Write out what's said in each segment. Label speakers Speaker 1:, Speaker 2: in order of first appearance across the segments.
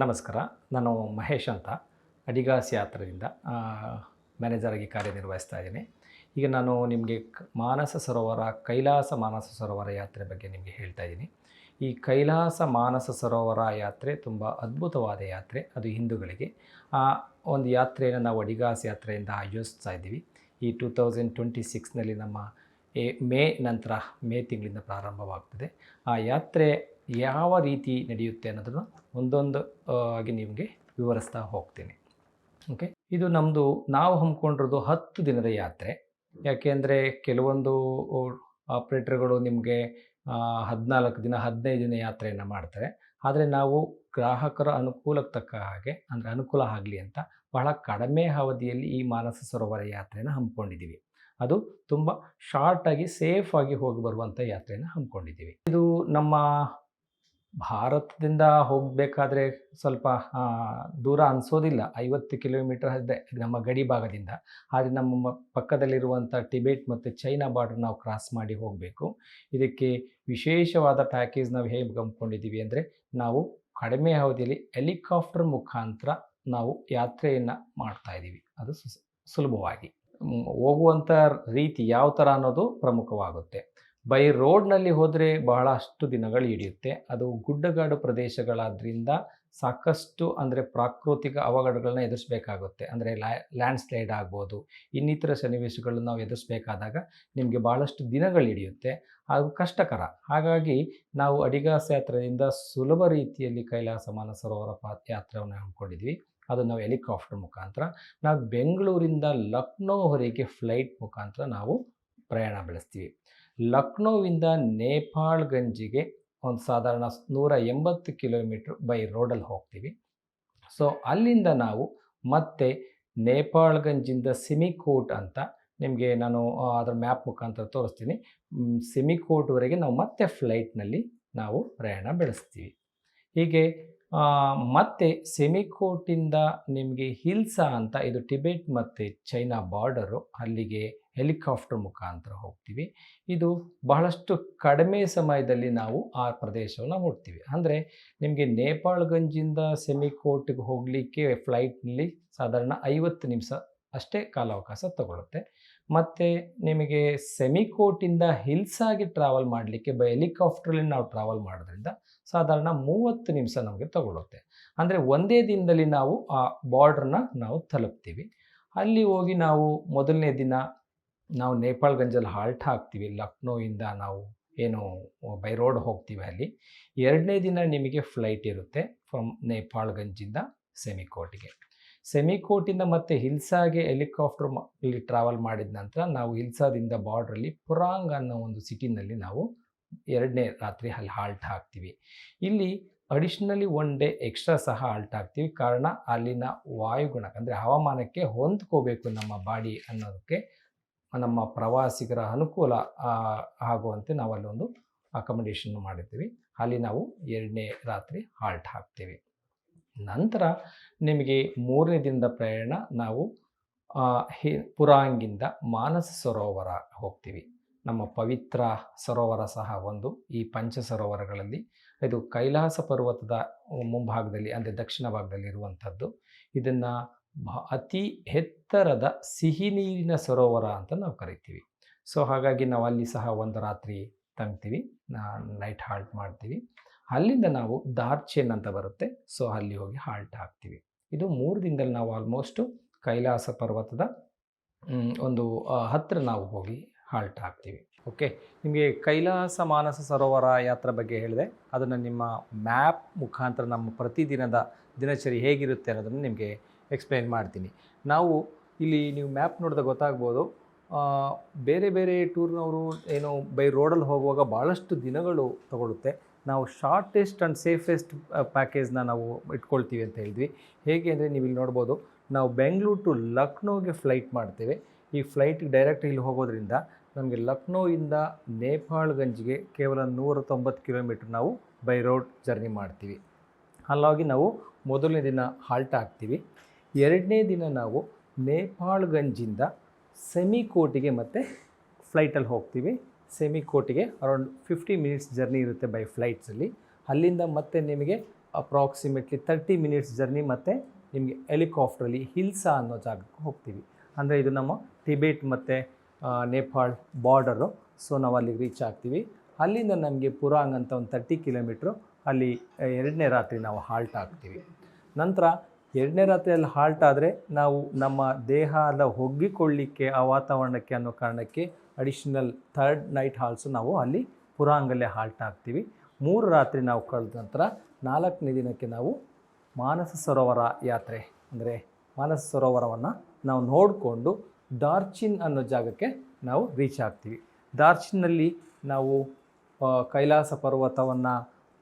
Speaker 1: ನಮಸ್ಕಾರ. ನಾನು ಮಹೇಶ್ ಅಂತ. ಅಡಿಗಾಸ್ ಯಾತ್ರದಿಂದ ಮ್ಯಾನೇಜರ್ ಆಗಿ ಕಾರ್ಯನಿರ್ವಹಿಸ್ತಾ ಇದ್ದೀನಿ. ಈಗ ನಾನು ನಿಮಗೆ ಮಾನಸ ಸರೋವರ, ಕೈಲಾಸ ಮಾನಸ ಸರೋವರ ಯಾತ್ರೆ ಬಗ್ಗೆ ನಿಮಗೆ ಹೇಳ್ತಾ ಇದ್ದೀನಿ. ಈ ಕೈಲಾಸ ಮಾನಸ ಸರೋವರ ಯಾತ್ರೆ ತುಂಬ ಅದ್ಭುತವಾದ ಯಾತ್ರೆ. ಅದು ಹಿಂದೂಗಳಿಗೆ. ಆ, ಒಂದು ಯಾತ್ರೆಯನ್ನು ನಾವು ಅಡಿಗಾಸ್ ಯಾತ್ರೆಯಿಂದ ಆಯೋಜಿಸ್ತಾ ಇದ್ದೀವಿ. ಈ ಟೂ ತೌಸಂಡ್ ಟ್ವೆಂಟಿ ಸಿಕ್ಸ್ನಲ್ಲಿ ನಮ್ಮ ಮೇ ನಂತರ ಮೇ ತಿಂಗಳಿಂದ ಪ್ರಾರಂಭವಾಗ್ತದೆ. ಆ ಯಾತ್ರೆ ಯಾವ ರೀತಿ ನಡೆಯುತ್ತೆ ಅನ್ನೋದನ್ನು ಒಂದೊಂದು ಆಗಿ ನಿಮಗೆ ವಿವರಿಸ್ತಾ ಹೋಗ್ತೀನಿ. ಓಕೆ ಇದು ನಮ್ಮದು ನಾವು ಹಮ್ಮಿಕೊಂಡಿರೋದು ಹತ್ತು ದಿನದ ಯಾತ್ರೆ. ಯಾಕೆಂದರೆ ಕೆಲವೊಂದು ಆಪ್ರೇಟರ್ಗಳು ನಿಮಗೆ ಹದಿನಾಲ್ಕು ದಿನ, ಹದಿನೈದು ದಿನ ಯಾತ್ರೆಯನ್ನು ಮಾಡ್ತಾರೆ. ಆದರೆ ನಾವು ಗ್ರಾಹಕರ ಅನುಕೂಲಕ್ಕೆ ತಕ್ಕ ಹಾಗೆ, ಅಂದರೆ ಅನುಕೂಲ ಆಗಲಿ ಅಂತ ಬಹಳ ಕಡಿಮೆ ಅವಧಿಯಲ್ಲಿ ಈ ಮಾನಸ ಸರೋವರ ಯಾತ್ರೆಯನ್ನು ಹಮ್ಮಿಕೊಂಡಿದ್ದೀವಿ. ಅದು ತುಂಬ ಶಾರ್ಟಾಗಿ ಸೇಫಾಗಿ ಹೋಗಿ ಬರುವಂಥ ಯಾತ್ರೆಯನ್ನು ಹಮ್ಮಿಕೊಂಡಿದ್ದೀವಿ. ಇದು ನಮ್ಮ ಭಾರತದಿಂದ ಹೋಗಬೇಕಾದ್ರೆ ಸ್ವಲ್ಪ ದೂರ ಅನಿಸೋದಿಲ್ಲ. ಐವತ್ತು ಕಿಲೋಮೀಟರ್ ಇದೆ ನಮ್ಮ ಗಡಿ ಭಾಗದಿಂದ. ಆದರೆ ನಮ್ಮ ಪಕ್ಕದಲ್ಲಿರುವಂಥ ಟಿಬೇಟ್ ಮತ್ತು ಚೈನಾ ಬಾರ್ಡರ್ ನಾವು ಕ್ರಾಸ್ ಮಾಡಿ ಹೋಗಬೇಕು. ಇದಕ್ಕೆ ವಿಶೇಷವಾದ ಪ್ಯಾಕೇಜ್ ನಾವು ಹೇಗೆ ಕಂಪ್ಕೊಂಡಿದ್ದೀವಿ ಅಂದರೆ, ನಾವು ಕಡಿಮೆ ಅವಧಿಯಲ್ಲಿ ಹೆಲಿಕಾಪ್ಟರ್ ಮುಖಾಂತರ ನಾವು ಯಾತ್ರೆಯನ್ನು ಮಾಡ್ತಾ ಇದ್ದೀವಿ. ಅದು ಸುಲಭವಾಗಿ. ಹೋಗುವಂಥ ರೀತಿ ಯಾವ ಥರ ಅನ್ನೋದು ಪ್ರಮುಖವಾಗುತ್ತೆ. ಬೈ ರೋಡ್ನಲ್ಲಿ ಹೋದರೆ ಬಹಳಷ್ಟು ದಿನಗಳು ಹಿಡಿಯುತ್ತೆ. ಅದು ಗುಡ್ಡಗಾಡು ಪ್ರದೇಶಗಳಾದ್ರಿಂದ ಸಾಕಷ್ಟು ಅಂದರೆ ಪ್ರಾಕೃತಿಕ ಅವಘಡಗಳನ್ನ ಎದುರಿಸಬೇಕಾಗುತ್ತೆ. ಅಂದರೆ ಲ್ಯಾಂಡ್ ಸ್ಲೈಡ್ ಆಗ್ಬೋದು, ಇನ್ನಿತರ ಸನ್ನಿವೇಶಗಳನ್ನು ನಾವು ಎದುರಿಸಬೇಕಾದಾಗ ನಿಮಗೆ ಭಾಳಷ್ಟು ದಿನಗಳು ಹಿಡಿಯುತ್ತೆ. ಅದು ಕಷ್ಟಕರ. ಹಾಗಾಗಿ ನಾವು ಅಡಿಗಾಸ ಯಾತ್ರೆಯಿಂದ ಸುಲಭ ರೀತಿಯಲ್ಲಿ ಕೈಲಾಸ ಮಾನಸರೋವರ ಯಾತ್ರೆಯನ್ನು ಹಮ್ಮಿಕೊಂಡಿದ್ವಿ. ಅದು ನಾವು ಹೆಲಿಕಾಪ್ಟರ್ ಮುಖಾಂತರ. ನಾವು ಬೆಂಗಳೂರಿಂದ ಲಕ್ನೋವರೆಗೆ ಫ್ಲೈಟ್ ಮುಖಾಂತರ ನಾವು ಪ್ರಯಾಣ ಬೆಳೆಸ್ತೀವಿ. ಲಕ್ನೋವಿಂದ ನೇಪಾಳ್ಗಂಜಿಗೆ ಒಂದು ಸಾಧಾರಣ ನೂರ ಎಂಬತ್ತು ಕಿಲೋಮೀಟ್ರ್ ಬೈ ರೋಡಲ್ಲಿ ಹೋಗ್ತೀವಿ. ಸೊ, ಅಲ್ಲಿಂದ ನಾವು ಮತ್ತೆ ನೇಪಾಳ್ಗಂಜಿಂದ ಸಿಮಿಕೋಟ್ ಅಂತ ನಿಮಗೆ ನಾನು ಅದರ ಮ್ಯಾಪ್ ಮುಖಾಂತರ ತೋರಿಸ್ತೀನಿ. ಸಿಮಿಕೋಟ್ವರೆಗೆ ನಾವು ಮತ್ತೆ ಫ್ಲೈಟ್ನಲ್ಲಿ ನಾವು ಪ್ರಯಾಣ ಬೆಳೆಸ್ತೀವಿ. ಹೀಗೆ ಮತ್ತೆ ಸೆಮಿಕೋಟಿಂದ ನಿಮಗೆ ಹಿಲ್ಸಾ ಅಂತ, ಇದು ಟಿಬೆಟ್ ಮತ್ತು ಚೈನಾ ಬಾರ್ಡರು ಅಲ್ಲಿಗೆ ಹೆಲಿಕಾಪ್ಟರ್ ಮುಖಾಂತರ ಹೋಗ್ತೀವಿ. ಇದು ಬಹಳಷ್ಟು ಕಡಿಮೆ ಸಮಯದಲ್ಲಿ ನಾವು ಆ ಪ್ರದೇಶವನ್ನು ಹೋಗ್ತೀವಿ ಅಂದರೆ ನಿಮಗೆ ನೇಪಾಳ್ಗಂಜಿಂದ ಸೆಮಿಕೋಟ್ಗೆ ಹೋಗಲಿಕ್ಕೆ ಫ್ಲೈಟ್ನಲ್ಲಿ ಸಾಧಾರಣ ಐವತ್ತು ನಿಮಿಷ ಅಷ್ಟೇ ಕಾಲಾವಕಾಶ ತಗೊಳುತ್ತೆ. ಮತ್ತು ನಿಮಗೆ ಸೆಮಿಕೋಟಿಂದ ಹಿಲ್ಸಾಗಿ ಟ್ರಾವೆಲ್ ಮಾಡಲಿಕ್ಕೆ ಬೈ ಹೆಲಿಕಾಪ್ಟ್ರಲ್ಲಿ ನಾವು ಟ್ರಾವೆಲ್ ಮಾಡೋದ್ರಿಂದ ಸಾಧಾರಣ ಮೂವತ್ತು ನಿಮಿಷ ನಮಗೆ ತಗೊಳುತ್ತೆ. ಅಂದರೆ ಒಂದೇ ದಿನದಲ್ಲಿ ನಾವು ಆ ಬಾರ್ಡ್ರನ್ನ ನಾವು ತಲುಪ್ತೀವಿ. ಅಲ್ಲಿ ಹೋಗಿ ನಾವು ಮೊದಲನೇ ದಿನ ನಾವು ನೇಪಾಳ್ಗಂಜಲ್ಲಿ ಹಾಲ್ಟ್ ಹಾಕ್ತೀವಿ, ಲಕ್ನೋಯಿಂದ ನಾವು ಏನು ಬೈ ರೋಡ್ ಹೋಗ್ತೀವಿ ಅಲ್ಲಿ. ಎರಡನೇ ದಿನ ನಿಮಗೆ ಫ್ಲೈಟ್ ಇರುತ್ತೆ ಫ್ರಮ್ ನೇಪಾಳ್ಗಂಜಿಂದ ಸೆಮಿಕೋಟ್ಗೆ. ಸೆಮಿಕೋಟಿಂದ ಮತ್ತೆ ಹಿಲ್ಸಾಗೆ ಹೆಲಿಕಾಪ್ಟರ್ ಇಲ್ಲಿ ಟ್ರಾವೆಲ್ ಮಾಡಿದ ನಂತರ ನಾವು ಹಿಲ್ಸಾದಿಂದ ಬಾರ್ಡ್ರಲ್ಲಿ ಪುರಾಂಗ್ ಅನ್ನೋ ಒಂದು ಸಿಟಿನಲ್ಲಿ ನಾವು ಎರಡನೇ ರಾತ್ರಿ ಅಲ್ಲಿ ಹಾಲ್ಟ್ ಹಾಕ್ತೀವಿ. ಇಲ್ಲಿ ಅಡಿಷ್ನಲಿ ಒನ್ ಡೇ ಎಕ್ಸ್ಟ್ರಾ ಸಹ ಹಾಲ್ಟ್ ಆಗ್ತೀವಿ ಕಾರಣ ಅಲ್ಲಿನ ವಾಯುಗುಣ ಅಂದರೆ ಹವಾಮಾನಕ್ಕೆ ಹೊಂದ್ಕೋಬೇಕು ನಮ್ಮ ಬಾಡಿ ಅನ್ನೋದಕ್ಕೆ ನಮ್ಮ ಪ್ರವಾಸಿಗರ ಅನುಕೂಲ ಆಗುವಂತೆ ನಾವು ಅಲ್ಲೊಂದು ಅಕಮಡೇಷನ್ ಮಾಡಿರ್ತೀವಿ. ಅಲ್ಲಿ ನಾವು ಎರಡನೇ ರಾತ್ರಿ ಹಾಲ್ಟ್ ಹಾಕ್ತೀವಿ. ನಂತರ ನಿಮಗೆ ಮೂರನೇ ದಿನದ ಪ್ರಯಾಣ ನಾವು ಪುರಾಂಗಿಂದ ಮಾನಸ ಸರೋವರ ಹೋಗ್ತೀವಿ. ನಮ್ಮ ಪವಿತ್ರ ಸರೋವರ ಸಹ ಒಂದು, ಈ ಪಂಚ ಸರೋವರಗಳಲ್ಲಿ. ಇದು ಕೈಲಾಸ ಪರ್ವತದ ಮುಂಭಾಗದಲ್ಲಿ, ಅಂದರೆ ದಕ್ಷಿಣ ಭಾಗದಲ್ಲಿ ಇರುವಂಥದ್ದು. ಇದನ್ನು ಅತಿ ಎತ್ತರದ ಸಿಹಿ ನೀರಿನ ಸರೋವರ ಅಂತ ನಾವು ಕರಿತೀವಿ. ಸೊ, ಹಾಗಾಗಿ ನಾವು ಅಲ್ಲಿ ಸಹ ಒಂದು ರಾತ್ರಿ ತಂಗ್ತೀವಿ ನೈಟ್ ಹಾಲ್ಟ್ ಮಾಡ್ತೀವಿ. ಅಲ್ಲಿಂದ ನಾವು ದಾರ್ಚೇನ್ ಅಂತ ಬರುತ್ತೆ, ಸೊ, ಅಲ್ಲಿ ಹೋಗಿ ಹಾಲ್ಟ್ ಹಾಕ್ತೀವಿ. ಇದು ಮೂರು ದಿನದಲ್ಲಿ ನಾವು ಆಲ್ಮೋಸ್ಟು ಕೈಲಾಸ ಪರ್ವತದ ಒಂದು ಹತ್ತಿರ ನಾವು ಹೋಗಿ ಹಾಲ್ಟ್ ಹಾಕ್ತೀವಿ. ಓಕೆ, ನಿಮಗೆ ಕೈಲಾಸ ಮಾನಸ ಸರೋವರ ಯಾತ್ರೆ ಬಗ್ಗೆ ಹೇಳಿದೆ, ಅದನ್ನು ನಿಮ್ಮ ಮ್ಯಾಪ್ ಮುಖಾಂತರ ನಮ್ಮ ಪ್ರತಿದಿನದ ದಿನಚರಿ ಹೇಗಿರುತ್ತೆ ಅನ್ನೋದನ್ನು ನಿಮಗೆ ಎಕ್ಸ್ಪ್ಲೈನ್ ಮಾಡ್ತೀನಿ. ನಾವು ಇಲ್ಲಿ ನೀವು ಮ್ಯಾಪ್ ನೋಡಿದಾಗ ಗೊತ್ತಾಗ್ಬೋದು ಬೇರೆ ಬೇರೆ ಟೂರ್ನವರು ಏನು ಬೈ ರೋಡಲ್ಲಿ ಹೋಗುವಾಗ ಭಾಳಷ್ಟು ದಿನಗಳು ತಗೊಳುತ್ತೆ. ನಾವು ಶಾರ್ಟೆಸ್ಟ್ ಆ್ಯಂಡ್ ಸೇಫೆಸ್ಟ್ ಪ್ಯಾಕೇಜ್ನ ನಾವು ಇಟ್ಕೊಳ್ತೀವಿ ಅಂತ ಹೇಳಿದ್ವಿ. ಹೇಗೆ ಅಂದರೆ ನೀವು ಇಲ್ಲಿ ನೋಡ್ಬೋದು, ನಾವು ಬೆಂಗಳೂರು ಟು ಲಕ್ನೋಗೆ ಫ್ಲೈಟ್ ಮಾಡ್ತೇವೆ. ಈ ಫ್ಲೈಟ್ ಡೈರೆಕ್ಟ್ ಇಲ್ಲಿ ಹೋಗೋದ್ರಿಂದ ನಮಗೆ ಲಕ್ನೋಯಿಂದ ನೇಪಾಳ್ಗಂಜ್ಗೆ ಕೇವಲ ನೂರ ತೊಂಬತ್ತು ಕಿಲೋಮೀಟ್ರ್ ನಾವು ಬೈ ರೋಡ್ ಜರ್ನಿ ಮಾಡ್ತೀವಿ. ಅಲ್ಲಾಗಿ ನಾವು ಮೊದಲನೇ ದಿನ ಹಾಲ್ಟ್ ಆಗ್ತೀವಿ. ಎರಡನೇ ದಿನ ನಾವು ನೇಪಾಳ್ಗಂಜಿಂದ ಸೆಮಿಕೋಟಿಗೆ ಮತ್ತು ಫ್ಲೈಟಲ್ಲಿ ಹೋಗ್ತೀವಿ. ಸೆಮಿಕೋಟಿಗೆ ಅರೌಂಡ್ ಫಿಫ್ಟಿ ಮಿನಿಟ್ಸ್ ಜರ್ನಿ ಇರುತ್ತೆ ಬೈ ಫ್ಲೈಟ್ಸಲ್ಲಿ. ಅಲ್ಲಿಂದ ಮತ್ತೆ ನಿಮಗೆ ಅಪ್ರಾಕ್ಸಿಮೇಟ್ಲಿ ತರ್ಟಿ ಮಿನಿಟ್ಸ್ ಜರ್ನಿ ಮತ್ತು ನಿಮಗೆ ಹೆಲಿಕಾಪ್ಟ್ರಲ್ಲಿ ಹಿಲ್ಸಾ ಅನ್ನೋ ಜಾಗಕ್ಕೆ ಹೋಗ್ತೀವಿ. ಅಂದರೆ ಇದು ನಮ್ಮ ಟಿಬೇಟ್ ಮತ್ತು ನೇಪಾಳ್ ಬಾರ್ಡರು. ಸೊ ನಾವು ಅಲ್ಲಿಗೆ ರೀಚ್ ಆಗ್ತೀವಿ. ಅಲ್ಲಿಂದ ನಮಗೆ ಪುರಾಂಗ್ ಅಂತ ಒಂದು ತರ್ಟಿ ಕಿಲೋಮೀಟ್ರು ಅಲ್ಲಿ ಎರಡನೇ ರಾತ್ರಿ ನಾವು ಹಾಲ್ಟ್ ಆಗ್ತೀವಿ. ನಂತರ ಎರಡನೇ ರಾತ್ರಿಯಲ್ಲಿ ಹಾಲ್ಟ್ ಆದರೆ ನಾವು ನಮ್ಮ ದೇಹ ಎಲ್ಲ ಒಗ್ಗಿಕೊಳ್ಳಿಕ್ಕೆ ಆ ವಾತಾವರಣಕ್ಕೆ ಅನ್ನೋ ಕಾರಣಕ್ಕೆ ಅಡಿಷನಲ್ ಥರ್ಡ್ ನೈಟ್ ಹಾಲ್ಸು ನಾವು ಅಲ್ಲಿ ಪುರಾಂಗಲ್ಲೇ ಹಾಲ್ಟ್ ಆಗ್ತೀವಿ ಮೂರು ರಾತ್ರಿ ನಾವು ಕಳೆದ ನಂತರ ನಾಲ್ಕನೇ ದಿನಕ್ಕೆ ನಾವು ಮಾನಸ ಸರೋವರ ಯಾತ್ರೆ, ಅಂದರೆ ಮಾನಸ ಸರೋವರವನ್ನು ನಾವು ನೋಡಿಕೊಂಡು ಡಾರ್ಚಿನ್ ಅನ್ನೋ ಜಾಗಕ್ಕೆ ನಾವು ರೀಚ್ ಆಗ್ತೀವಿ. ಡಾರ್ಚಿನ್ನಲ್ಲಿ ನಾವು ಕೈಲಾಸ ಪರ್ವತವನ್ನು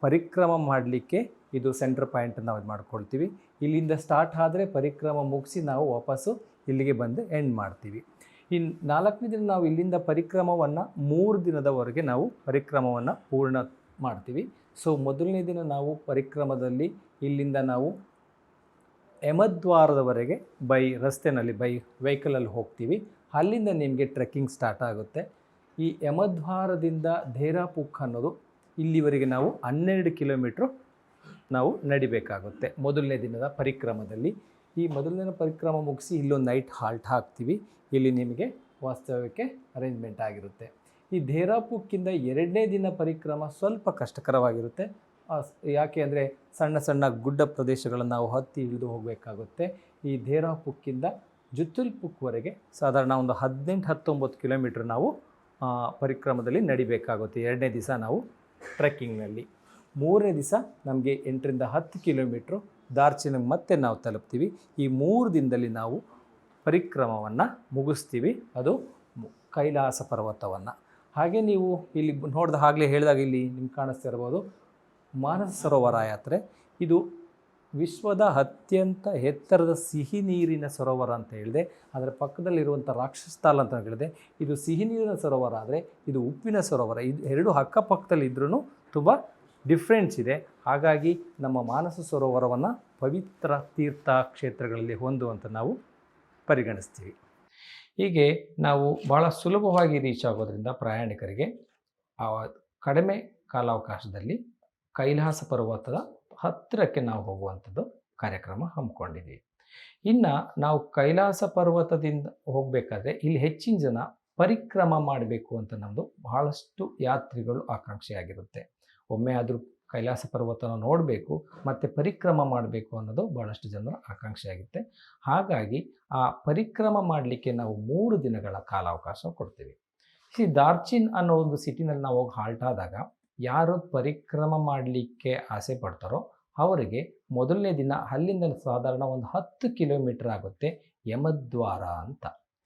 Speaker 1: ಪರಿಕ್ರಮ ಮಾಡಲಿಕ್ಕೆ ಇದು ಸೆಂಟ್ರ್ ಪಾಯಿಂಟ್ ನಾವು ಮಾಡ್ಕೊಳ್ತೀವಿ. ಇಲ್ಲಿಂದ ಸ್ಟಾರ್ಟ್ ಆದರೆ ಪರಿಕ್ರಮ ಮುಗಿಸಿ ನಾವು ವಾಪಸ್ಸು ಇಲ್ಲಿಗೆ ಬಂದು ಎಂಡ್ ಮಾಡ್ತೀವಿ. ಇನ್ನು ನಾಲ್ಕನೇ ದಿನ ನಾವು ಇಲ್ಲಿಂದ ಪರಿಕ್ರಮವನ್ನು ಮೂರು ದಿನದವರೆಗೆ ನಾವು ಪರಿಕ್ರಮವನ್ನು ಪೂರ್ಣ ಮಾಡ್ತೀವಿ. ಸೊ ಮೊದಲನೇ ದಿನ ನಾವು ಪರಿಕ್ರಮದಲ್ಲಿ ಇಲ್ಲಿಂದ ನಾವು ಯಮದ್ವಾರದವರೆಗೆ ಬೈ ರಸ್ತೆನಲ್ಲಿ ಬೈ ವೆಹಿಕಲಲ್ಲಿ ಹೋಗ್ತೀವಿ. ಅಲ್ಲಿಂದ ನಿಮಗೆ ಟ್ರೆಕ್ಕಿಂಗ್ ಸ್ಟಾರ್ಟ್ ಆಗುತ್ತೆ. ಈ ಯಮದ್ವಾರದಿಂದ ಧೇರಾಪುಕ್ ಅನ್ನೋದು ಇಲ್ಲಿವರೆಗೆ ನಾವು ಹನ್ನೆರಡು ಕಿಲೋಮೀಟ್ರು ನಾವು ನಡಿಬೇಕಾಗುತ್ತೆ. ಮೊದಲನೇ ದಿನದ ಪರಿಕ್ರಮದಲ್ಲಿ. ಈ ಮೊದಲನೇ ಪರಿಕ್ರಮ ಮುಗಿಸಿ ಇಲ್ಲೊಂದು ನೈಟ್ ಹಾಲ್ಟ್ ಹಾಕ್ತೀವಿ. ಇಲ್ಲಿ ನಿಮಗೆ ವಾಸ್ತವ್ಯಕ್ಕೆ ಅರೇಂಜ್ಮೆಂಟ್ ಆಗಿರುತ್ತೆ. ಈ ಧೇರಾಪುಕ್ಕಿಂದ ಎರಡನೇ ದಿನ ಪರಿಕ್ರಮ ಸ್ವಲ್ಪ ಕಷ್ಟಕರವಾಗಿರುತ್ತೆ. ಯಾಕೆ ಅಂದರೆ ಸಣ್ಣ ಸಣ್ಣ ಗುಡ್ಡ ಪ್ರದೇಶಗಳನ್ನು ನಾವು ಹತ್ತಿ ಇಳಿದು ಹೋಗಬೇಕಾಗುತ್ತೆ. ಈ ಧೇರಾಪುಕ್ಕಿಂದ ಜುತ್ತುಲ್ಪುಕ್ವರೆಗೆ ಸಾಧಾರಣ ಒಂದು ಹದಿನೆಂಟು ಹತ್ತೊಂಬತ್ತು ಕಿಲೋಮೀಟ್ರ್ ನಾವು ಪರಿಕ್ರಮದಲ್ಲಿ ನಡಿಬೇಕಾಗುತ್ತೆ. ಎರಡನೇ ದಿವಸ ನಾವು ಟ್ರೆಕ್ಕಿಂಗ್ನಲ್ಲಿ. ಮೂರನೇ ದಿವಸ ನಮಗೆ ಎಂಟರಿಂದ ಹತ್ತು ಕಿಲೋಮೀಟ್ರು ದಾರ್ಚಿನ ಮತ್ತೆ ನಾವು ತಲುಪ್ತೀವಿ. ಈ ಮೂರು ದಿನದಲ್ಲಿ ನಾವು ಪರಿಕ್ರಮವನ್ನು ಮುಗಿಸ್ತೀವಿ. ಅದು ಕೈಲಾಸ ಪರ್ವತವನ್ನು. ಹಾಗೆ ನೀವು ಇಲ್ಲಿ ನೋಡಿದ ಆಗಲೇ ಹೇಳಿದಾಗ ಇಲ್ಲಿ ನಿಮ್ಗೆ ಕಾಣಿಸ್ತಾ ಇರ್ಬೋದು ಮಾನಸ ಸರೋವರ ಯಾತ್ರೆ. ಇದು ವಿಶ್ವದ ಅತ್ಯಂತ ಎತ್ತರದ ಸಿಹಿ ನೀರಿನ ಸರೋವರ ಅಂತ ಹೇಳಿದೆ. ಅದರ ಪಕ್ಕದಲ್ಲಿರುವಂಥ ರಾಕ್ಷಸ್ಥಾಲ್ ಅಂತ ಹೇಳಿದೆ. ಇದು ಸಿಹಿ ನೀರಿನ ಸರೋವರ ಆದರೆ ಇದು ಉಪ್ಪಿನ ಸರೋವರ. ಇದು ಎರಡು ಅಕ್ಕಪಕ್ಕದಲ್ಲಿ ಇದ್ರೂ ತುಂಬ ಡಿಫ್ರೆನ್ಸ್ ಇದೆ. ಹಾಗಾಗಿ ನಮ್ಮ ಮಾನಸ ಸರೋವರವನ್ನು ಪವಿತ್ರ ತೀರ್ಥ ಕ್ಷೇತ್ರಗಳಲ್ಲಿ ಒಂದು ಅಂತ ನಾವು ಪರಿಗಣಿಸ್ತೀವಿ. ಹೀಗೆ ನಾವು ಭಾಳ ಸುಲಭವಾಗಿ ರೀಚ್ ಆಗೋದ್ರಿಂದ ಪ್ರಯಾಣಿಕರಿಗೆ ಆ ಕಡಿಮೆ ಕಾಲಾವಕಾಶದಲ್ಲಿ ಕೈಲಾಸ ಪರ್ವತದ ಹತ್ತಿರಕ್ಕೆ ನಾವು ಹೋಗುವಂಥದ್ದು ಕಾರ್ಯಕ್ರಮ ಹಮ್ಮಿಕೊಂಡಿದ್ದೀವಿ. ಇನ್ನು ನಾವು ಕೈಲಾಸ ಪರ್ವತದಿಂದ ಹೋಗಬೇಕಾದ್ರೆ ಇಲ್ಲಿ ಹೆಚ್ಚಿನ ಜನ ಪರಿಕ್ರಮ ಮಾಡಬೇಕು ಅಂತ ನಮ್ಮದು ಬಹಳಷ್ಟು ಯಾತ್ರಿಗಳು ಆಕಾಂಕ್ಷೆಯಾಗಿರುತ್ತೆ. ಒಮ್ಮೆ ಆದರೂ ಕೈಲಾಸ ಪರ್ವತನ ನೋಡಬೇಕು, ಮತ್ತು ಪರಿಕ್ರಮ ಮಾಡಬೇಕು ಅನ್ನೋದು ಭಾಳಷ್ಟು ಜನರ ಆಕಾಂಕ್ಷೆ ಆಗುತ್ತೆ ಹಾಗಾಗಿ ಆ ಪರಿಕ್ರಮ ಮಾಡಲಿಕ್ಕೆ ನಾವು ಮೂರು ದಿನಗಳ ಕಾಲಾವಕಾಶ ಕೊಡ್ತೀವಿ. ಸಿ ದಾರ್ಚಿನ್ ಅನ್ನೋ ಒಂದು ಸಿಟಿನಲ್ಲಿ ನಾವು ಹೋಗಿ ಹಾಲ್ಟ್ ಆದಾಗ ಯಾರು ಪರಿಕ್ರಮ ಮಾಡಲಿಕ್ಕೆ ಆಸೆ ಪಡ್ತಾರೋ ಅವರಿಗೆ ಮೊದಲನೇ ದಿನ ಅಲ್ಲಿಂದ ಸಾಧಾರಣ ಒಂದು ಹತ್ತು ಕಿಲೋಮೀಟರ್ ಆಗುತ್ತೆ ಯಮದ್ವಾರ ಅಂತ.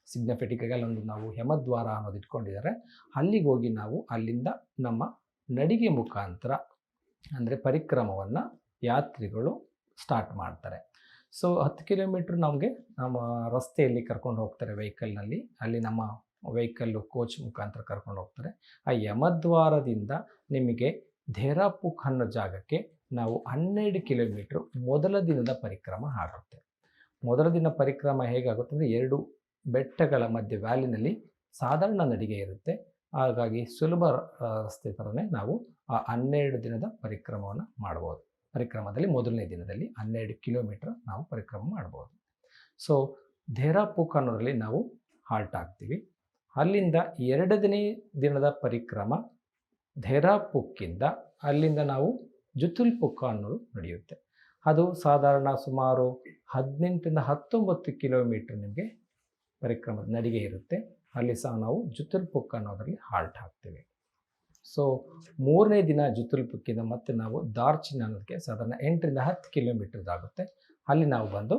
Speaker 1: ಸಿಗ್ನಫೆಟಿಕಲ್ಲಿ ಅಲ್ಲೊಂದು ನಾವು ಯಮದ್ವಾರ ಅನ್ನೋದು ಇಟ್ಕೊಂಡಿದ್ದಾರೆ. ಅಲ್ಲಿಗೆ ಹೋಗಿ ನಾವು ಅಲ್ಲಿಂದ ನಮ್ಮ ನಡಿಗೆ ಮುಖಾಂತರ, ಅಂದರೆ ಪರಿಕ್ರಮವನ್ನು ಯಾತ್ರಿಗಳು ಸ್ಟಾರ್ಟ್ ಮಾಡ್ತಾರೆ. ಸೊ ಹತ್ತು ಕಿಲೋಮೀಟ್ರ್ ನಮಗೆ ನಮ್ಮ ರಸ್ತೆಯಲ್ಲಿ ಕರ್ಕೊಂಡು ಹೋಗ್ತಾರೆ ವೆಹಿಕಲ್ನಲ್ಲಿ ಅಲ್ಲಿ ನಮ್ಮ ವೆಹಿಕಲ್ಲು ಕೋಚ್ ಮುಖಾಂತರ ಕರ್ಕೊಂಡು ಹೋಗ್ತಾರೆ. ಆ ಯಮದ್ವಾರದಿಂದ ನಿಮಗೆ ಧೇರಾಪುಕ್ ಅನ್ನೋ ಜಾಗಕ್ಕೆ ನಾವು ಹನ್ನೆರಡು ಕಿಲೋಮೀಟ್ರ್ ಮೊದಲ ದಿನದ ಪರಿಕ್ರಮ ಆಗುತ್ತೆ ಮೊದಲ ದಿನ ಪರಿಕ್ರಮ ಹೇಗಾಗುತ್ತೆ ಅಂದರೆ ಎರಡು ಬೆಟ್ಟಗಳ ಮಧ್ಯೆ ವ್ಯಾಲಿನಲ್ಲಿ ಸಾಧಾರಣ ನಡಿಗೆ ಇರುತ್ತೆ. ಹಾಗಾಗಿ ಸುಲಭ ರಸ್ತೆ ಥರನೇ ನಾವು ಆ ಹನ್ನೆರಡು ದಿನದ ಪರಿಕ್ರಮವನ್ನು ಮಾಡ್ಬೋದು. ಪರಿಕ್ರಮದಲ್ಲಿ ಮೊದಲನೇ ದಿನದಲ್ಲಿ ಹನ್ನೆರಡು ಕಿಲೋಮೀಟ್ರ್ ನಾವು ಪರಿಕ್ರಮ ಮಾಡ್ಬೋದು. ಸೊ ಧೇರಾಪುಕ್ ಅನ್ನೋದ್ರಲ್ಲಿ ನಾವು ಹಾಲ್ಟ್ ಆಗ್ತೀವಿ. ಅಲ್ಲಿಂದ ಎರಡನೇ ದಿನದ ಪರಿಕ್ರಮ ಧೇರಾಪುಕ್ಕಿಂದ ಅಲ್ಲಿಂದ ನಾವು ಜುತುಲ್ಪುಕ್ಕ ಅನ್ನೋದು ನಡೆಯುತ್ತೆ. ಅದು ಸಾಧಾರಣ ಸುಮಾರು ಹದಿನೆಂಟರಿಂದ ಹತ್ತೊಂಬತ್ತು ಕಿಲೋಮೀಟ್ರ್ ನಿಮಗೆ ಪರಿಕ್ರಮದ ನಡಿಗೆ ಇರುತ್ತೆ. ಅಲ್ಲಿ ಸಹ ನಾವು ಜುತುಲ್ಪುಕ್ ಅನ್ನೋದರಲ್ಲಿ ಹಾಲ್ಟ್ ಹಾಕ್ತೀವಿ. ಸೊ ಮೂರನೇ ದಿನ ಜುತುಲ್ಪುಕ್ಕಿಂದ ಮತ್ತೆ ನಾವು ದಾರ್ಚಿನ್ ಅನ್ನೋದಕ್ಕೆ ಸಾಧಾರಣ ಎಂಟರಿಂದ ಹತ್ತು ಕಿಲೋಮೀಟರ್ದಾಗುತ್ತೆ ಅಲ್ಲಿ ನಾವು ಬಂದು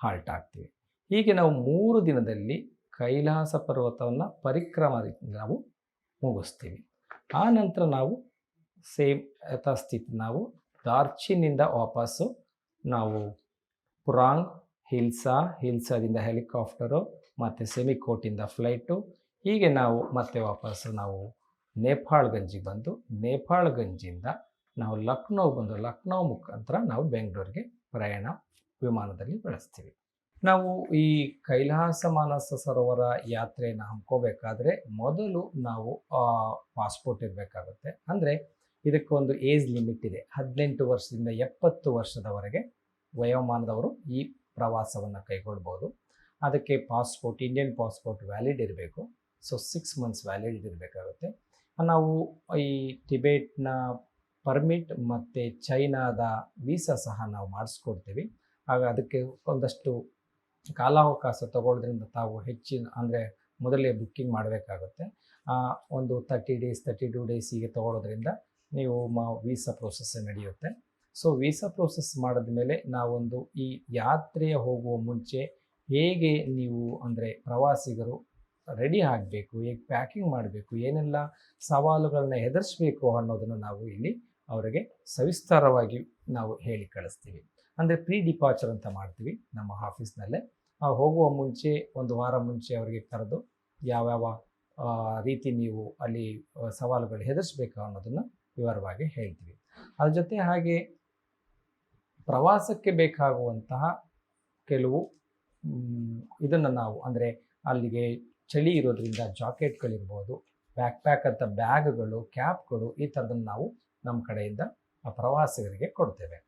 Speaker 1: ಹಾಲ್ಟ್ ಹಾಕ್ತೀವಿ. ಹೀಗೆ ನಾವು ಮೂರು ದಿನದಲ್ಲಿ ಕೈಲಾಸ ಪರ್ವತವನ್ನು ಪರಿಕ್ರಮ ನಾವು ಮುಗಿಸ್ತೀವಿ. ಆ ನಂತರ ನಾವು ಸೇಮ್ ಯಥಾಸ್ಥಿತಿ ನಾವು ದಾರ್ಚಿನಿಂದ ವಾಪಸ್ಸು ನಾವು ಪುರಾಂಗ್, ಹಿಲ್ಸಾ, ಹಿಲ್ಸಾದಿಂದ ಹೆಲಿಕಾಪ್ಟರು ಮತ್ತು ಸೆಮಿಕೋಟಿಂದ ಫ್ಲೈಟು. ಹೀಗೆ ನಾವು ಮತ್ತೆ ವಾಪಸ್ಸು ನಾವು ನೇಪಾಳ್ಗಂಜಿಗೆ ಬಂದು ನೇಪಾಳ್ಗಂಜಿಂದ ನಾವು ಲಕ್ನೋ ಬಂದು, ಲಕ್ನೋ ಮುಖಾಂತರ ನಾವು ಬೆಂಗಳೂರಿಗೆ ಪ್ರಯಾಣ ವಿಮಾನದಲ್ಲಿ ಬಳಸ್ತೀವಿ. ನಾವು ಈ ಕೈಲಾಸ ಮಾನಸ ಸರೋವರ ಯಾತ್ರೆಯನ್ನು ಹಮ್ಕೋಬೇಕಾದ್ರೆ ಮೊದಲು ನಾವು ಪಾಸ್ಪೋರ್ಟ್ ಇರಬೇಕಾಗುತ್ತೆ. ಅಂದರೆ ಇದಕ್ಕೊಂದು ಏಜ್ ಲಿಮಿಟ್ ಇದೆ. ಹದಿನೆಂಟು ವರ್ಷದಿಂದ ಎಪ್ಪತ್ತು ವರ್ಷದವರೆಗೆ ವಯೋಮಾನದವರು ಈ ಪ್ರವಾಸವನ್ನು ಕೈಗೊಳ್ಬೋದು. ಅದಕ್ಕೆ ಪಾಸ್ಪೋರ್ಟ್ ಇಂಡಿಯನ್ ಪಾಸ್ಪೋರ್ಟ್ ವ್ಯಾಲಿಡ್ ಇರಬೇಕು. ಸೊ ಸಿಕ್ಸ್ ಮಂತ್ಸ್ ವ್ಯಾಲಿಡ್ ಇರಬೇಕಾಗುತ್ತೆ. ನಾವು ಈ ಟಿಬೇಟ್ನ ಪರ್ಮಿಟ್ ಮತ್ತು ಚೈನಾದ ವೀಸಾ ಸಹ ನಾವು ಮಾಡಿಸ್ಕೊಡ್ತೀವಿ. ಆಗ ಅದಕ್ಕೆ ಒಂದಷ್ಟು ಕಾಲಾವಕಾಶ ತಗೊಳ್ಳೋದ್ರಿಂದ ತಾವು ಹೆಚ್ಚಿನ, ಅಂದರೆ ಮೊದಲೇ ಬುಕ್ಕಿಂಗ್ ಮಾಡಬೇಕಾಗುತ್ತೆ. ಒಂದು thirty days thirty two days ಹೀಗೆ ತಗೊಳ್ಳೋದ್ರಿಂದ ನೀವು ಮಾ ವೀಸಾ ಪ್ರೋಸೆಸ್ ನಡೆಯುತ್ತೆ. ಸೊ ವೀಸಾ ಪ್ರೋಸೆಸ್ ಮಾಡಿದ ಮೇಲೆ ನಾವೊಂದು ಈ ಯಾತ್ರೆಯ ಹೋಗುವ ಮುಂಚೆ ಹೇಗೆ ನೀವು ಅಂದರೆ ಪ್ರವಾಸಿಗರು ರೆಡಿ ಆಗಬೇಕು, ಹೇಗೆ ಪ್ಯಾಕಿಂಗ್ ಮಾಡಬೇಕು, ಏನೆಲ್ಲ ಸವಾಲುಗಳನ್ನ ಎದುರಿಸಬೇಕು ಅನ್ನೋದನ್ನು ನಾವು ಇಲ್ಲಿ ಅವರಿಗೆ ಸವಿಸ್ತಾರವಾಗಿ ನಾವು ಹೇಳಿ ಕಳಿಸ್ತೀವಿ. ಅಂದರೆ ಪ್ರೀ ಡಿಪಾರ್ಚರ್ ಅಂತ ಮಾಡ್ತೀವಿ ನಮ್ಮ ಆಫೀಸ್ನಲ್ಲೇ. ಹೋಗುವ ಮುಂಚೆ, ಒಂದು ವಾರ ಮುಂಚೆ ಅವರಿಗೆ ಕರೆದು ಯಾವ್ಯಾವ ರೀತಿ ನೀವು ಅಲ್ಲಿ ಸವಾಲುಗಳು ಎದುರಿಸ್ಬೇಕು ಅನ್ನೋದನ್ನು ವಿವರವಾಗಿ ಹೇಳ್ತೀವಿ. ಅದ್ರ ಜೊತೆ ಹಾಗೆ ಪ್ರವಾಸಕ್ಕೆ ಬೇಕಾಗುವಂತಹ ಕೆಲವು ಇದನ್ನು ನಾವು ಅಂದರೆ ಅಲ್ಲಿಗೆ ಚಳಿ ಇರೋದ್ರಿಂದ ಜಾಕೆಟ್ಗಳಿರ್ಬೋದು ಬ್ಯಾಕ್ ಪ್ಯಾಕ್ ಅಂತ ಬ್ಯಾಗ್ಗಳು ಕ್ಯಾಪ್ಗಳು ಈ ಥರದನ್ನು ನಾವು ನಮ್ಮ ಕಡೆಯಿಂದ ಪ್ರವಾಸಿಗರಿಗೆ ಕೊಡ್ತೇವೆ.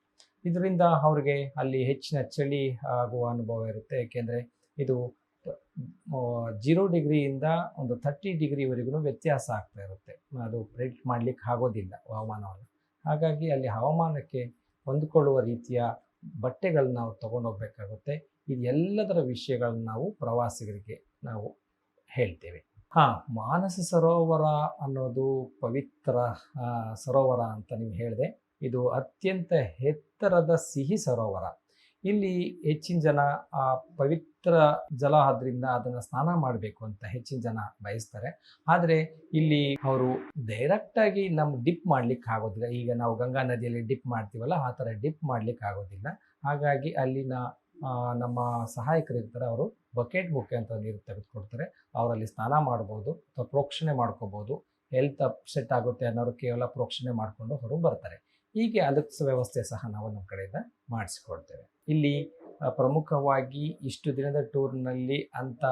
Speaker 1: ಇದರಿಂದ ಅವರಿಗೆ ಅಲ್ಲಿ ಹೆಚ್ಚಿನ ಚಳಿ ಆಗುವ ಅನುಭವ ಇರುತ್ತೆ. ಏಕೆಂದರೆ ಇದು ಜೀರೋ ಡಿಗ್ರಿಯಿಂದ ಒಂದು ತರ್ಟಿ ಡಿಗ್ರಿವರೆಗೂ ವ್ಯತ್ಯಾಸ ಆಗ್ತಾ ಇರುತ್ತೆ. ಅದು ಪ್ರೆಡಿಕ್ಟ್ ಮಾಡಲಿಕ್ಕೆ ಆಗೋದಿಲ್ಲ ಹವಾಮಾನವನ್ನು. ಹಾಗಾಗಿ ಅಲ್ಲಿ ಹವಾಮಾನಕ್ಕೆ ಹೊಂದಿಕೊಳ್ಳುವ ರೀತಿಯ ಬಟ್ಟೆಗಳನ್ನ ನಾವು ತೊಗೊಂಡೋಗ್ಬೇಕಾಗುತ್ತೆ. ಇದೆಲ್ಲದರ ವಿಷಯಗಳನ್ನ ನಾವು ಪ್ರವಾಸಿಗರಿಗೆ ನಾವು ಹೇಳ್ತೇವೆ. ಹಾ, ಮಾನಸ ಸರೋವರ ಅನ್ನೋದು ಪವಿತ್ರ ಸರೋವರ ಅಂತ ನೀವು ಹೇಳಿದೆ. ಇದು ಅತ್ಯಂತ ಎತ್ತರದ ಸಿಹಿ ಸರೋವರ. ಇಲ್ಲಿ ಹೆಚ್ಚಿನ ಜನ ಆ ಪವಿತ್ರ ಜಲ ಆದ್ರಿಂದ ಅದನ್ನು ಸ್ನಾನ ಮಾಡಬೇಕು ಅಂತ ಹೆಚ್ಚಿನ ಜನ ಬಯಸ್ತಾರೆ. ಆದರೆ ಇಲ್ಲಿ ಅವರು ಡೈರೆಕ್ಟಾಗಿ ನಮ್ಮ ಡಿಪ್ ಮಾಡ್ಲಿಕ್ಕೆ ಆಗೋದಿಲ್ಲ. ಈಗ ನಾವು ಗಂಗಾ ನದಿಯಲ್ಲಿ ಡಿಪ್ ಮಾಡ್ತೀವಲ್ಲ, ಆ ಥರ ಡಿಪ್ ಮಾಡ್ಲಿಕ್ಕೆ ಆಗೋದಿಲ್ಲ. ಹಾಗಾಗಿ ಅಲ್ಲಿನ ನಮ್ಮ ಸಹಾಯಕರು ಇರ್ತಾರೆ ಅವರು ಬಕೆಟ್ ಮುಖಾಂತರ ನೀರು ತೆಗೆದುಕೊಡ್ತಾರೆ. ಅವರಲ್ಲಿ ಸ್ನಾನ ಮಾಡ್ಬೋದು, ಅಥವಾ ಪ್ರೋಕ್ಷಣೆ ಮಾಡ್ಕೋಬೋದು. ಹೆಲ್ತ್ ಅಪ್ಸೆಟ್ ಆಗುತ್ತೆ ಅನ್ನೋರು ಕೇವಲ ಪ್ರೋಕ್ಷಣೆ ಮಾಡಿಕೊಂಡು ಹೊರಗೆ ಬರ್ತಾರೆ. ಹೀಗೆ ಅದಕ್ಕೆ ವ್ಯವಸ್ಥೆ ಸಹ ನಾವು ನಮ್ಮ ಕಡೆಯಿಂದ ಮಾಡಿಸಿಕೊಡ್ತೇವೆ ಇಲ್ಲಿ ಪ್ರಮುಖವಾಗಿ ಇಷ್ಟು ದಿನದ ಟೂರ್ನಲ್ಲಿ ಅಂಥ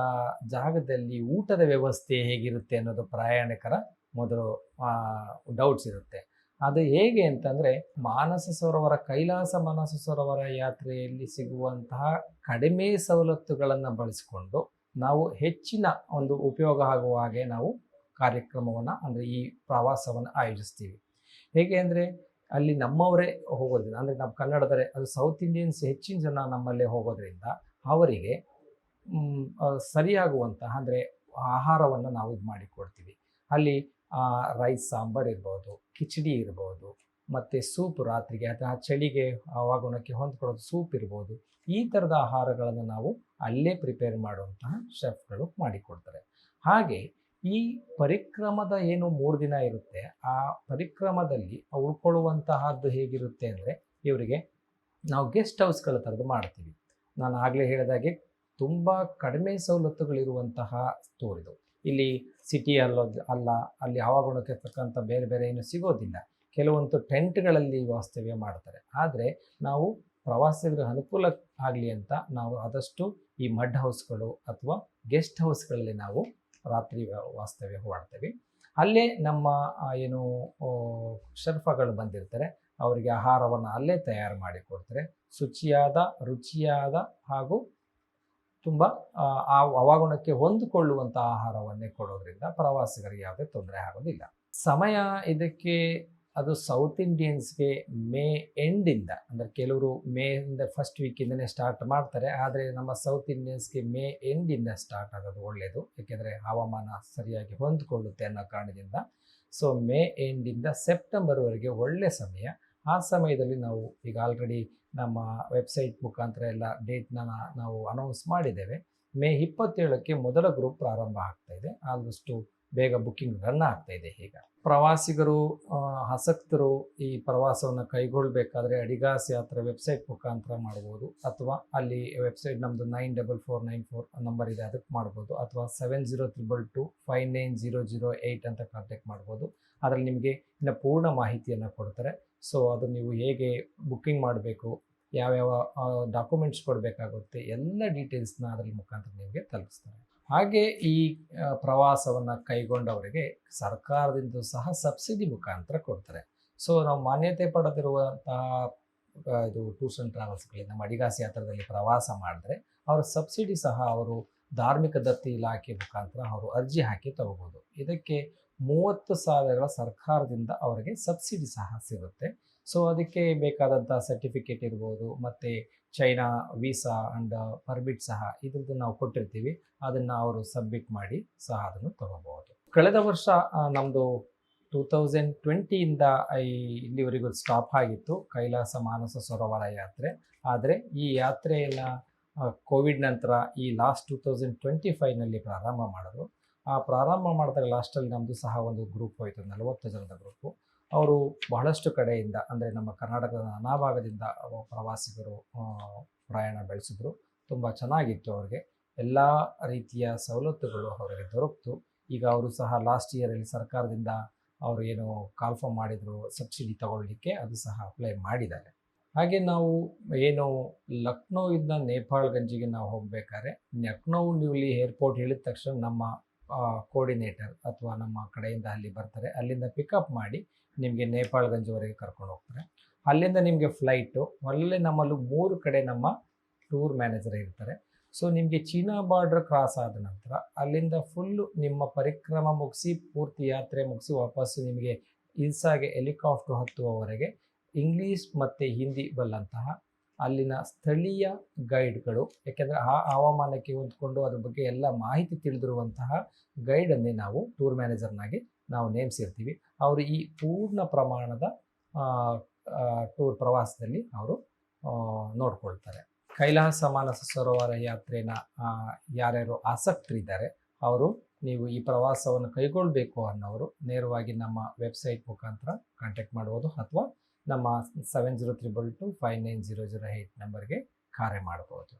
Speaker 1: ಜಾಗದಲ್ಲಿ ಊಟದ ವ್ಯವಸ್ಥೆ ಹೇಗಿರುತ್ತೆ ಅನ್ನೋದು ಪ್ರಯಾಣಿಕರ ಮೊದಲು ಡೌಟ್ಸ್ ಇರುತ್ತೆ. ಅದು ಹೇಗೆ ಅಂತಂದರೆ ಮಾನಸ ಸರೋವರ, ಕೈಲಾಸ ಮಾನಸ ಸರೋವರ ಯಾತ್ರೆಯಲ್ಲಿ ಸಿಗುವಂತಹ ಕಡಿಮೆ ಸವಲತ್ತುಗಳನ್ನು ಬಳಸಿಕೊಂಡು ನಾವು ಹೆಚ್ಚಿನ ಒಂದು ಉಪಯೋಗ ಆಗುವ ಹಾಗೆ ನಾವು ಕಾರ್ಯಕ್ರಮವನ್ನು ಅಂದರೆ ಈ ಪ್ರವಾಸವನ್ನು ಆಯೋಜಿಸ್ತೀವಿ. ಹೇಗೆ ಅಂದರೆ ಅಲ್ಲಿ ನಮ್ಮವರೇ ಹೋಗೋದ್ರಿಂದ ಅಂದರೆ ನಮ್ಮ ಕನ್ನಡದರೆ ಅದು ಸೌತ್ ಇಂಡಿಯನ್ಸ್ ಹೆಚ್ಚಿನ ಜನ ನಮ್ಮಲ್ಲೇ ಹೋಗೋದ್ರಿಂದ ಅವರಿಗೆ ಸರಿಯಾಗುವಂತಹ ಅಂದರೆ ಆಹಾರವನ್ನು ನಾವು ಇದು ಮಾಡಿಕೊಡ್ತೀವಿ ಅಲ್ಲಿ ರೈಸ್ ಸಾಂಬಾರ್ ಇರ್ಬೋದು, ಕಿಚಡಿ ಇರ್ಬೋದು, ಮತ್ತು ಸೂಪ್ ರಾತ್ರಿಗೆ ಅಥವಾ ಚಳಿಗೆ ಹವಾಗುಣಕ್ಕೆ ಹೊಂದ್ಕೊಳ್ಳೋದು ಸೂಪ್ ಇರ್ಬೋದು, ಈ ಥರದ ಆಹಾರಗಳನ್ನು ನಾವು ಅಲ್ಲೇ ಪ್ರಿಪೇರ್ ಮಾಡುವಂತಹ ಶೆಫ್ಗಳು ಮಾಡಿಕೊಡ್ತಾರೆ. ಹಾಗೆ ಈ ಪರಿಕ್ರಮದ ಏನು ಮೂರು ದಿನ ಇರುತ್ತೆ, ಆ ಪರಿಕ್ರಮದಲ್ಲಿ ಉಳ್ಕೊಳ್ಳುವಂತಹದ್ದು ಹೇಗಿರುತ್ತೆ ಅಂದರೆ ಇವರಿಗೆ ನಾವು ಗೆಸ್ಟ್ ಹೌಸ್ಗಳ ಥರದ್ದು ಮಾಡ್ತೀವಿ. ನಾನು ಆಗಲೇ ಹೇಳಿದಾಗೆ ತುಂಬ ಕಡಿಮೆ ಸವಲತ್ತುಗಳಿರುವಂತಹ ಸ್ಟೋರ್ ಇದು. ಇಲ್ಲಿ ಸಿಟಿ ಅಲ್ಲೋದು ಅಲ್ಲ, ಅಲ್ಲಿ ಹವಾಗುಣಕ್ಕೆ ತಕ್ಕಂಥ ಬೇರೆ ಬೇರೆ ಏನು ಸಿಗೋದಿಲ್ಲ. ಕೆಲವೊಂದು ಟೆಂಟ್ಗಳಲ್ಲಿ ವಾಸ್ತವ್ಯ ಮಾಡ್ತಾರೆ. ಆದರೆ ನಾವು ಪ್ರವಾಸಿಗರಿಗೆ ಅನುಕೂಲ ಆಗಲಿ ಅಂತ ನಾವು ಆದಷ್ಟು ಈ ಮಡ್ ಹೌಸ್ಗಳು ಅಥವಾ ಗೆಸ್ಟ್ ಹೌಸ್ಗಳಲ್ಲಿ ನಾವು ರಾತ್ರಿ ವಾಸ್ತವ್ಯ ಮಾಡ್ತೇವೆ. ಅಲ್ಲೇ ನಮ್ಮ ಏನು ಶರ್ಫಗಳು ಬಂದಿರ್ತಾರೆ. ಅವರಿಗೆ ಆಹಾರವನ್ನು ಅಲ್ಲೇ ತಯಾರು ಮಾಡಿಕೊಡ್ತಾರೆ ಶುಚಿಯಾದ, ರುಚಿಯಾದ ಹಾಗೂ ತುಂಬ ಆ, ಹವಾಗುಣಕ್ಕೆ ಹೊಂದಿಕೊಳ್ಳುವಂಥ ಆಹಾರವನ್ನೇ ಕೊಡೋದ್ರಿಂದ ಪ್ರವಾಸಿಗರಿಗೆ ಯಾವುದೇ ತೊಂದರೆ ಆಗೋದಿಲ್ಲ. ಸಮಯ ಇದಕ್ಕೆ ಅದು ಸೌತ್ ಇಂಡಿಯನ್ಸ್ಗೆ ಮೇ ಎಂಡಿಂದ ಅಂದರೆ ಕೆಲವರು ಮೇ ಇಂದ ಫಸ್ಟ್ ವೀಕಿಂದನೇ ಸ್ಟಾರ್ಟ್ ಮಾಡ್ತಾರೆ ಆದರೆ ನಮ್ಮ ಸೌತ್ ಇಂಡಿಯನ್ಸ್ಗೆ ಮೇ ಎಂಡಿಂದ ಸ್ಟಾರ್ಟ್ ಆಗೋದು ಒಳ್ಳೆಯದು ಏಕೆಂದರೆ ಹವಾಮಾನ ಸರಿಯಾಗಿ ಹೊಂದಿಕೊಳ್ಳುತ್ತೆ ಅನ್ನೋ ಕಾರಣದಿಂದ. ಸೊ ಮೇ ಎಂಡಿಂದ ಸೆಪ್ಟೆಂಬರ್ವರೆಗೆ ಒಳ್ಳೆಯ ಸಮಯ. ಆ ಸಮಯದಲ್ಲಿ ನಾವು ಈಗ ಆಲ್ರೆಡಿ ನಮ್ಮ ವೆಬ್ಸೈಟ್ ಮುಖಾಂತರ ಎಲ್ಲ ಡೇಟ್ನ ನಾವು ಅನೌನ್ಸ್ ಮಾಡಿದ್ದೇವೆ. ಮೇ ಇಪ್ಪತ್ತೇಳಕ್ಕೆ ಮೊದಲ ಗ್ರೂಪ್ ಪ್ರಾರಂಭ ಆಗ್ತಾ ಇದೆ. ಆದಷ್ಟು ಬೇಗ ಬುಕ್ಕಿಂಗ್ ರನ್ ಆಗ್ತಾ ಇದೆ ಈಗ. ಪ್ರವಾಸಿಗರು ಆಸಕ್ತರು ಈ ಪ್ರವಾಸವನ್ನು ಕೈಗೊಳ್ಳಬೇಕಾದ್ರೆ ಅಡಿಗಾಸ್ ಯಾತ್ರೆ ವೆಬ್ಸೈಟ್ ಮುಖಾಂತರ ಮಾಡ್ಬೋದು. ಅಥವಾ ಅಲ್ಲಿ ವೆಬ್ಸೈಟ್ ನಮ್ಮದು nine double four nine four number ಇದೆ, ಅದಕ್ಕೆ ಮಾಡ್ಬೋದು. ಅಥವಾ seven zero triple two five nine zero zero eight ಅಂತ ಕಾಂಟ್ಯಾಕ್ಟ್ ಮಾಡ್ಬೋದು. ಅದರಲ್ಲಿ ನಿಮಗೆ ಇನ್ನು ಪೂರ್ಣ ಮಾಹಿತಿಯನ್ನು ಕೊಡ್ತಾರೆ. ಸೊ ಅದು ನೀವು ಹೇಗೆ ಬುಕ್ಕಿಂಗ್ ಮಾಡಬೇಕು, ಯಾವ್ಯಾವ ಡಾಕ್ಯುಮೆಂಟ್ಸ್ ಕೊಡಬೇಕಾಗುತ್ತೆ, ಎಲ್ಲ ಡೀಟೇಲ್ಸ್ನ ಅದರ ಮುಖಾಂತರ ನಿಮಗೆ ತಲುಪಿಸ್ತಾರೆ. ಹಾಗೆ ಈ ಪ್ರವಾಸವನ್ನು ಕೈಗೊಂಡವರಿಗೆ ಸರ್ಕಾರದಿಂದ ಸಹ ಸಬ್ಸಿಡಿ ಮುಖಾಂತರ ಕೊಡ್ತಾರೆ. ಸೊ ನಾವು ಮಾನ್ಯತೆ ಪಡೆದಿರುವಂತಹ ಇದು ಟೂರ್ಸ್ ಆ್ಯಂಡ್ ಟ್ರಾವೆಲ್ಸ್ಗಳಿಂದ ಮಡಿಗಾಸಿ ಯಾತ್ರದಲ್ಲಿ ಪ್ರವಾಸ ಮಾಡಿದ್ರೆ, ಅವರ ಸಬ್ಸಿಡಿ ಸಹ ಅವರು ಧಾರ್ಮಿಕ ದತ್ತಿ ಇಲಾಖೆ ಮುಖಾಂತರ ಅವರು ಅರ್ಜಿ ಹಾಕಿ ತಗೋಬೋದು. ಇದಕ್ಕೆ ಮೂವತ್ತು ಸಾವಿರಗಳ ಸರ್ಕಾರದಿಂದ ಅವರಿಗೆ ಸಬ್ಸಿಡಿ ಸಹ ಸಿಗುತ್ತೆ. ಸೊ ಅದಕ್ಕೆ ಬೇಕಾದಂಥ ಸರ್ಟಿಫಿಕೇಟ್ ಇರ್ಬೋದು, ಮತ್ತು ಚೈನಾ ವೀಸಾ ಆ್ಯಂಡ್ ಪರ್ಮಿಟ್ ಸಹ ಇದ್ರದ್ದು ನಾವು ಕೊಟ್ಟಿರ್ತೀವಿ. ಅದನ್ನು ಅವರು ಸಬ್ಮಿಟ್ ಮಾಡಿ ಸಹ ಅದನ್ನು ತಗೋಬಹುದು. ಕಳೆದ ವರ್ಷ ನಮ್ಮದು ಟೂ ತೌಸಂಡ್ ಟ್ವೆಂಟಿಯಿಂದ ಇಲ್ಲಿವರೆಗೂ ಸ್ಟಾಪ್ ಆಗಿತ್ತು, ಕೈಲಾಸ ಮಾನಸ ಸರೋವರ ಯಾತ್ರೆ. ಆದರೆ ಈ ಯಾತ್ರೆಯನ್ನು ಕೋವಿಡ್ ನಂತರ ಈ ಲಾಸ್ಟ್ ಟೂ ತೌಸಂಡ್ ಟ್ವೆಂಟಿ ಫೈವ್ನಲ್ಲಿ ಪ್ರಾರಂಭ ಮಾಡಿದ್ರು. ಪ್ರಾರಂಭ ಮಾಡಿದಾಗ ಲಾಸ್ಟಲ್ಲಿ ನಮ್ಮದು ಸಹ ಒಂದು ಗ್ರೂಪ್ ಹೋಯಿತು ನಲವತ್ತು ಜನದ ಗ್ರೂಪು ಅವರು ಬಹಳಷ್ಟು ಕಡೆಯಿಂದ ಅಂದರೆ ನಮ್ಮ ಕರ್ನಾಟಕದ ನಾನಾ ಭಾಗದಿಂದ ಪ್ರವಾಸಿಗರು ಆ, ಪ್ರಯಾಣ ಬೆಳೆಸಿದ್ರು. ತುಂಬ ಚೆನ್ನಾಗಿತ್ತು ಅವ್ರಿಗೆ. ಎಲ್ಲ ರೀತಿಯ ಸವಲತ್ತುಗಳು ಅವರಿಗೆ ದೊರಕಿತು. ಈಗ ಅವರು ಸಹ ಲಾಸ್ಟ್ ಇಯರಲ್ಲಿ ಸರ್ಕಾರದಿಂದ ಅವರು ಏನು ಕಾಲ್ಫಾರ್ಮ್ ಮಾಡಿದರು ಸಬ್ಸಿಡಿ ತಗೊಳ್ಳಿಕ್ಕೆ ಅದು ಸಹ ಅಪ್ಲೈ ಮಾಡಿದ್ದಾರೆ. ಹಾಗೆ ನಾವು ಏನು ಲಕ್ನೋದಿಂದ ನೇಪಾಳ್ ಗಂಜಿಗೆ ನಾವು ಹೋಗಬೇಕಾದ್ರೆ ಲಕ್ನೋ ನ್ಯೂಲಿ ಏರ್ಪೋರ್ಟ್ ಹೇಳಿದ ತಕ್ಷಣ ನಮ್ಮ ಕೋರ್ಡಿನೇಟರ್ ಅಥವಾ ನಮ್ಮ ಕಡೆಯಿಂದ ಅಲ್ಲಿ ಬರ್ತಾರೆ. ಅಲ್ಲಿಂದ ಪಿಕಪ್ ಮಾಡಿ ನಿಮಗೆ ನೇಪಾಳ್ಗಂಜ್ವರೆಗೆ ಕರ್ಕೊಂಡು ಹೋಗ್ತಾರೆ. ಅಲ್ಲಿಂದ ನಿಮಗೆ ಫ್ಲೈಟು ಒಳ್ಳೆ ನಮ್ಮಲ್ಲೂ ಮೂರು ಕಡೆ ನಮ್ಮ ಟೂರ್ ಮ್ಯಾನೇಜರ್ ಇರ್ತಾರೆ. ಸೊ ನಿಮಗೆ ಚೀನಾ ಬಾರ್ಡ್ರ್ ಕ್ರಾಸ್ ಆದ ನಂತರ ಅಲ್ಲಿಂದ ಫುಲ್ಲು ನಿಮ್ಮ ಪರಿಕ್ರಮ ಮುಗಿಸಿ, ಪೂರ್ತಿ ಯಾತ್ರೆ ಮುಗಿಸಿ ವಾಪಸ್ಸು ನಿಮಗೆ ಇಲ್ಸಾಗೆ ಹೆಲಿಕಾಪ್ಟರ್ ಹತ್ತುವವರೆಗೆ ಇಂಗ್ಲೀಷ್ ಮತ್ತು ಹಿಂದಿ ಬಲ್ಲಂತಹ ಅಲ್ಲಿನ ಸ್ಥಳೀಯ ಗೈಡ್ಗಳು, ಯಾಕೆಂದರೆ ಆ ಹವಾಮಾನಕ್ಕೆ ಹೊಂದ್ಕೊಂಡು ಅದ್ರ ಬಗ್ಗೆ ಎಲ್ಲ ಮಾಹಿತಿ ತಿಳಿದಿರುವಂತಹ ಗೈಡನ್ನೇ ನಾವು, ಟೂರ್ ಮ್ಯಾನೇಜರ್ನಾಗಿ ನಾವು ನೇಮಿಸಿರ್ತೀವಿ. ಅವರು ಈ ಪೂರ್ಣ ಪ್ರಮಾಣದ ಟೂರ್ ಪ್ರವಾಸದಲ್ಲಿ ಅವರು ನೋಡ್ಕೊಳ್ತಾರೆ. ಕೈಲಾಸ ಮಾನಸ ಸರೋವರ ಯಾತ್ರೆನ ಯಾರ್ಯಾರು ಆಸಕ್ತರಿದ್ದಾರೆ, ಅವರು ನೀವು ಈ ಪ್ರವಾಸವನ್ನು ಕೈಗೊಳ್ಳಬೇಕು ಅನ್ನೋರು ನೇರವಾಗಿ ನಮ್ಮ ವೆಬ್ಸೈಟ್ ಮುಖಾಂತರ ಕಾಂಟ್ಯಾಕ್ಟ್ ಮಾಡ್ಬೋದು ಅಥವಾ ನಮ್ಮ seven zero triple two five nine zero zero eight ನಂಬರ್ಗೆ ಕರೆ ಮಾಡ್ಬೋದು.